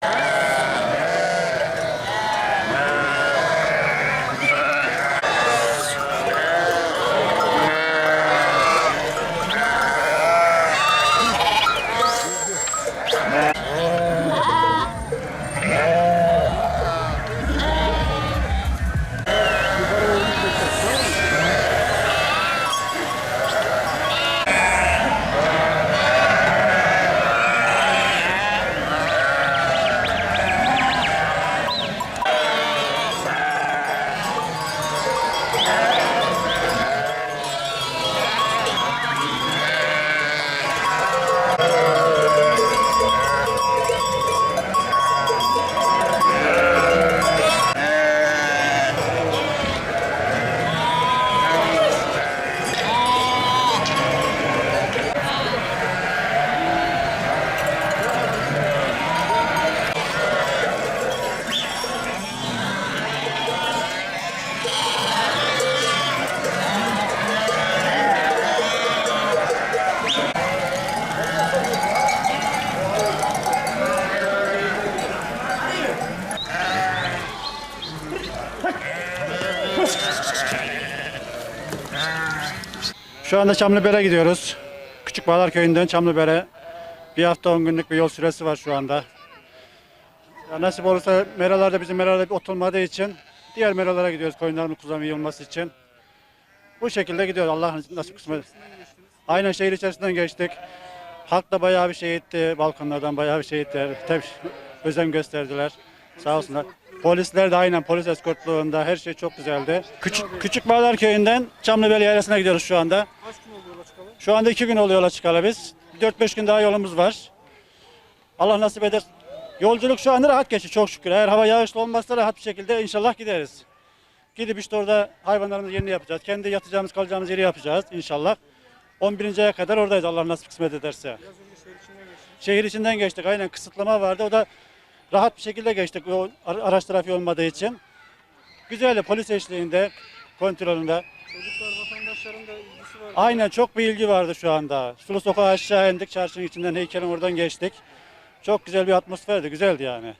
Yeah. Şu anda Çamlıbel'e gidiyoruz. Küçük Bağlar Köyü'nden Çamlıbel'e. Bir hafta 10 günlük bir yol süresi var şu anda. Ya nasip olursa meralarda bizim meralarda bir oturmadığı için diğer meralara gidiyoruz koyunların olması için. Bu şekilde gidiyoruz Allah nasip kısmet. Aynen şehir içerisinden geçtik. Halk da bayağı bir şey etti. Balkonlardan bayağı bir şey ettiler. Tabii özen gösterdiler. Sağ olsunlar. Polisler de aynen polis eskortluğunda her şey çok güzeldi. Küçük Küçük Bağlar Köyü'nden Çamlıbel Yaylası'na gidiyoruz şu anda. Kaç gün oluyor yola çıkalı? Şu anda iki gün oluyor yola çıkalı biz. 4-5 gün daha yolumuz var. Allah nasip eder. Yolculuk şu anda rahat geçiyor çok şükür. Eğer hava yağışlı olmazsa rahat bir şekilde inşallah gideriz. Gidip işte orada hayvanlarımızı yerini yapacağız. Kendi yatacağımız kalacağımız yeri yapacağız inşallah. 11. aya kadar oradayız Allah nasip kısmet ederse. Şehir içinden geçtik aynen kısıtlama vardı. O da rahat bir şekilde geçtik o ara- araç trafiği olmadığı için. Güzeldi polis eşliğinde, kontrolünde. Çocuklar, vatandaşların da. Aynen çok bir ilgi vardı şu anda. Sulu sokağa aşağı indik, çarşının içinden heykelin oradan geçtik. Çok güzel bir atmosferdi, güzeldi yani.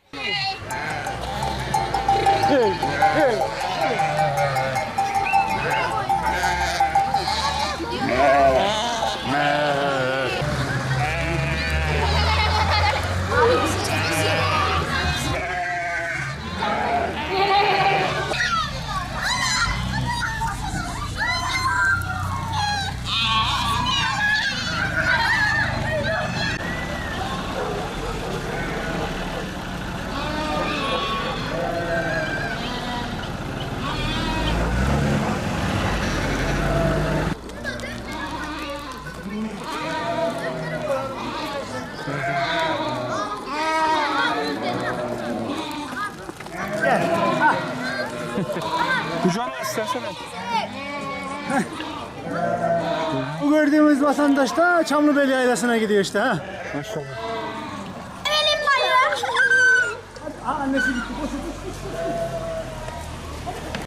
Kucağına istersen al. Bu gördüğümüz vatandaş da Çamlıbel Yaylası'na gidiyor işte ha. Maşallah. Aa, annesi gitti.